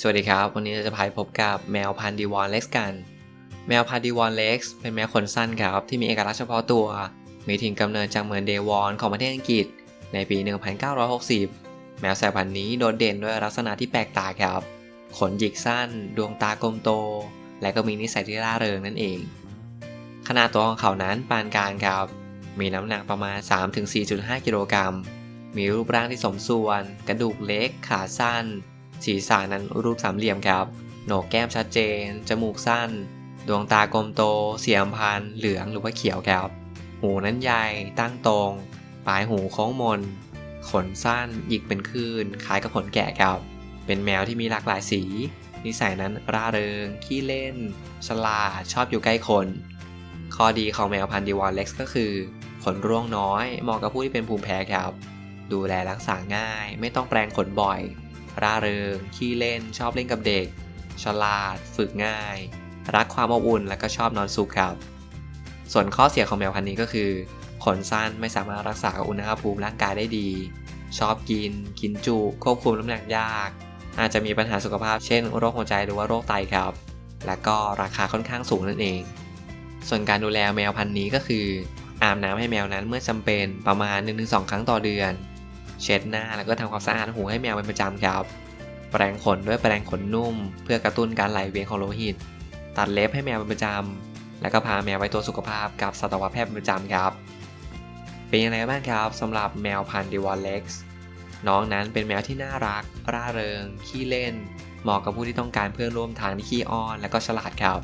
สวัสดีครับ วันนี้เราจะพาไปพบกับแมวพันธุ์ดีวอนเล็กซ์กัน แมวพันธุ์ดีวอนเล็กซ์เป็นแมวขนสั้นครับ ที่มีเอกลักษณ์เฉพาะตัว มีถิ่นกำเนิดจากเมืองเดวอนของประเทศอังกฤษ ในปี 1960 แมวสายพันธุ์นี้โดดเด่นด้วยลักษณะที่แปลกตาครับ ขนหยิกสั้น ดวงตากลมโต และก็มีนิสัยที่ร่าเริงนั่นเอง ขนาดตัวของเขานั้นปานกลางครับ มีน้ำหนักประมาณ 3-4.5 กิโลกรัม มีรูปร่างที่สมส่วน กระดูกเล็ก ขาสั้น ศีรษะนั้นรูปสามเหลี่ยมครับ โหนกแก้มชัดเจน จมูกสั้น ดวงตากลมโต เสียมพันเหลืองหรือว่าเขียวครับ หูนั้นใหญ่ ตั้งตรง ปลายหูโค้งมน ขนสั้น หยิกเป็นคลื่น คล้ายกับขนแกะครับ เป็นแมวที่มีหลากหลายสี นิสัยนั้นร่าเริง ขี้เล่น ฉลาด ชอบอยู่ใกล้คน ข้อดีของแมวพันธุ์ดีวอลเล็กซ์ก็คือ ขนร่วงน้อย เหมาะกับผู้ที่เป็นภูมิแพ้ครับ ดูแลรักษาง่าย ไม่ต้องแปรงขนบ่อย ร่าเริง ขี้เล่น ชอบเล่นกับเด็ก ฉลาด ฝึกง่าย รักความอบอุ่น และก็ชอบนอนสุขครับ ส่วนข้อเสียของแมวพันธุ์นี้ก็คือขนสั้นไม่สามารถรักษาอุณหภูมิร่างกายได้ดี ชอบกิน กินจุควบคุมน้ำหนักยาก อาจจะมีปัญหาสุขภาพเช่นโรคหัวใจหรือว่าโรคไตครับ และก็ราคาค่อนข้างสูงนั่นเอง ส่วนการดูแลแมวพันธุ์นี้ก็คืออาบน้ำให้แมวนั้นเมื่อจำเป็นประมาณ 1-2 ครั้งต่อเดือน เช็ดหน้าแล้วก็ทำความสะอาดหูให้แมวเป็นประจำครับ แปรงขนด้วยแปรงขนนุ่ม เพื่อกระตุ้นการไหลเวียนของโลหิต ตัดเล็บให้แมวเป็นประจำแล้วก็พาแมวไปตรวจสุขภาพกับสัตวแพทย์เป็นประจำครับ เป็นยังไงบ้างครับสำหรับแมวพันธุ์ดิวอลเล็กซ์น้องนั้นเป็นแมวที่น่ารัก ร่าเริง ขี้เล่น เหมาะกับผู้ที่ต้องการเพื่อนร่วมทางที่ขี้อ้อน และก็ฉลาดครับ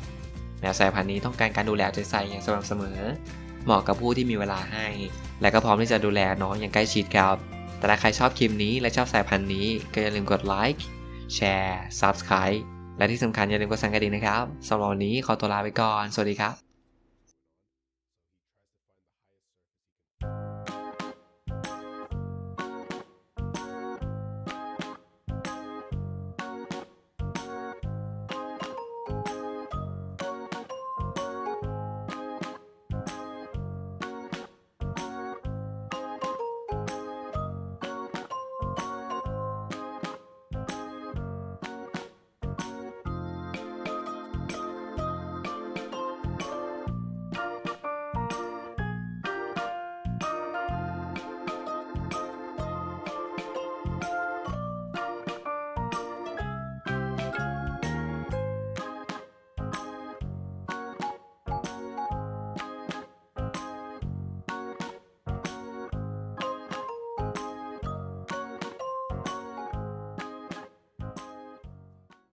แมวสายพันธุ์นี้ต้องการการดูแลใจใส่อย่างสม่ำเสมอ เหมาะกับผู้ที่มีเวลาให้ และก็พร้อมที่จะดูแลน้องอย่างใกล้ชิดครับ แต่ถ้าใครชอบคลิปนี้และชอบสายพันธุ์นี้ ก็อย่าลืมกดไลค์แชร์ Subscribe และที่สำคัญอย่าลืมกดสั่นกระดิ่งนะครับสำหรับวันนี้ขอตัวลาไปก่อน สวัสดีครับ